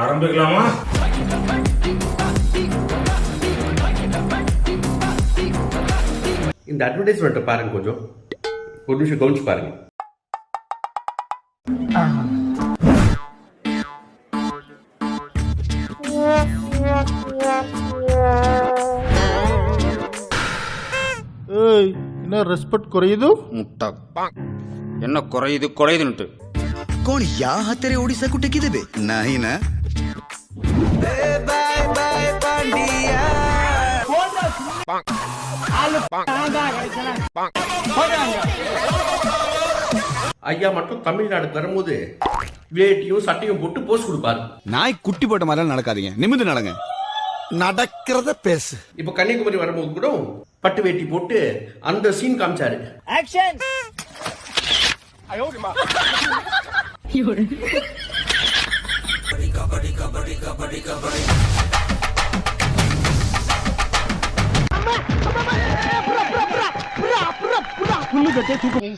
ஆரம்பிக்கலாமா? இந்த அட்வர்டைஸ்மெண்ட்டை பாருங்க கொஞ்சம். ஒரு நிமிஷம் கவனிச்சு பாருங்க. ஏய் என்ன రెస్పెక్ట్ కొరియదు ముట్ట என்ன కొరయదు కొరయదుంటు ಕೋಣ ಯಾ ಹತ್ತರೆ ಓಡಿಸಕ್ಕುಟಕ್ಕಿದೆ ಬೇ ನಾಯಿನ ஐயா மட்டும் தமிழ்நாடு வரும்போது வேட்டியும் சட்டையும் போட்டு போஸ்ட் கொடுப்பாரு. நாய் குட்டி போட்ட மாதிரிலாம் நடக்காதீங்க. நிமிந்து நடங்க. நடக்கிறத பேசு. இப்போ கன்னியாகுமரி வரும்போது கூட பட்டு வேட்டி போட்டு அந்த சீன் காமிச்சாரு.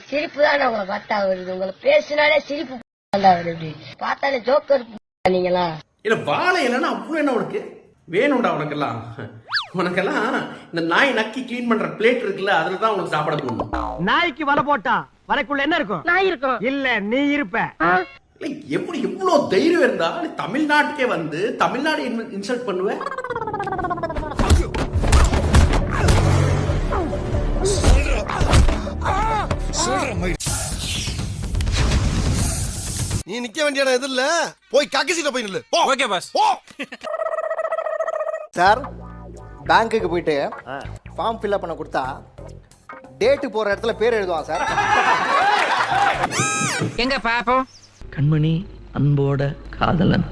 சிரிப்பு தான் உங்களை பார்த்தா வருது. உங்களை பேசினாலே சிரிப்பு தான் வருது. பார்த்தாலே ஜோக்கர் நீங்களா? இல்ல வாழை இல்லைன்னா அவ்வளோ என்ன உனக்கு? வேணும்டா உனக்கெல்லாம். உனக்கெல்லாம் இந்த நாய் நக்கி கிளீன் பண்ற பிளேட் இருக்குல்ல அதுல தான் உனக்கு சாப்பிட போகணும் நாய்க்கு வலை போட்டா வலைக்குள்ள என்ன இருக்கும்? நாய் இருக்கும். இல்ல நீ இருப்ப. எப்படி எவ்வளவு தைரியம் இருந்தா தமிழ்நாட்டுக்கே வந்து தமிழ்நாடு இன்சல்ட் பண்ணுவ? நீ நிக்க வேண்டிய இடம் எது இல்ல. போய் கக்கசிட்ட போய் நில்லு. ஓகே பாஸ் ஓ சார் பேங்க்குக்கு போயிட்டு ஃபார்ம் ஃபில்அப் பண்ண கொடுத்தா டேட்டு போற இடத்துல பேர் எழுதுவான் சார். எங்க பாப்போம்? கண்மணி அன்போட காதலன்.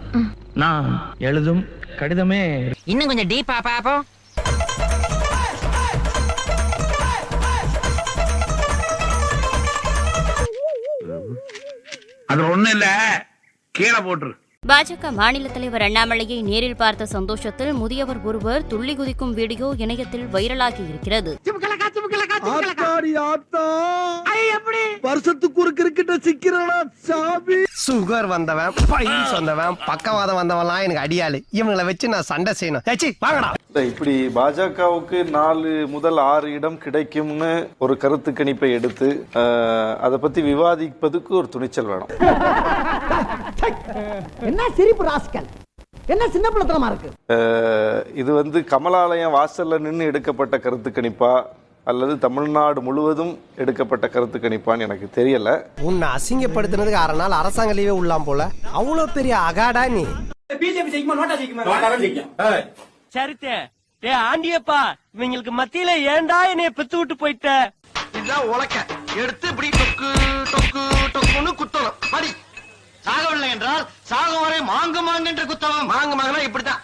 நான் எழுதும் கடிதமே இன்னும் கொஞ்சம் டீப்பா பாப்போம். அது ஒண்ணு இல்ல. கீழே போட்டுரு. பாஜக மாநில தலைவர் அண்ணாமலையை நேரில் பார்த்த சந்தோஷத்தில் முதியவர் ஒருவர் துள்ளி குதிக்கும் வீடியோ இணையத்தில் வைரலாகி இருக்கிறது. வருஷத்துக்கு ஒரு கிரிக்கெட்ட சிக்கிறடா சாமி? சுகர் வந்தவன் பைல்ஸ் வந்தவன் பக்கவாதம் வந்தவன்லாம் எனக்கு அடியாளு. இவங்களை வச்சு நான் சண்டை செய்யணும். ஏச்சி வாங்கடா. இப்படி பாஜகவுக்கு நாலு முதல் ஆறு இடம் கிடைக்கும்னு ஒரு கருத்து கணிப்பை எடுத்து அதை பத்தி விவாதிப்பதுக்கு ஒரு துணிச்சல் வேணும். என்ன சிரிப்பு ராஸ்கல்? என்ன சின்ன பிள்ளைத்தனமா இருக்கு? இது வந்து கமலாலயம் வாசல்ல நின்று எடுக்கப்பட்ட கருத்து கணிப்பா. அல்லது தமிழ்நாடு முழுவதும் எடுக்கப்பட்ட கருத்து கணிப்பான்னு எனக்கு தெரியல. உன்னை அசிங்கப்படுத்தினதுக்கு அரை நாள் அரசாங்க லீவே உள்ளாம் போல. அவ்வளவு பெரிய அகாடா நீ. சரித்தே. டே ஆண்டியப்பா இவங்களுக்கு மத்தியில ஏன்டா என்னைய பெத்து விட்டு போயிட்ட? இதான் உலக்க. எடுத்து இப்படி டொக்கு டொக்கு டொக்குன்னு குத்தணும். படி சாகவில்லை என்றால் சாகும் வரை மாங்கு மாங்கு என்று குத்தவும் மாங்கு மாங்குனா இப்படித்தான்.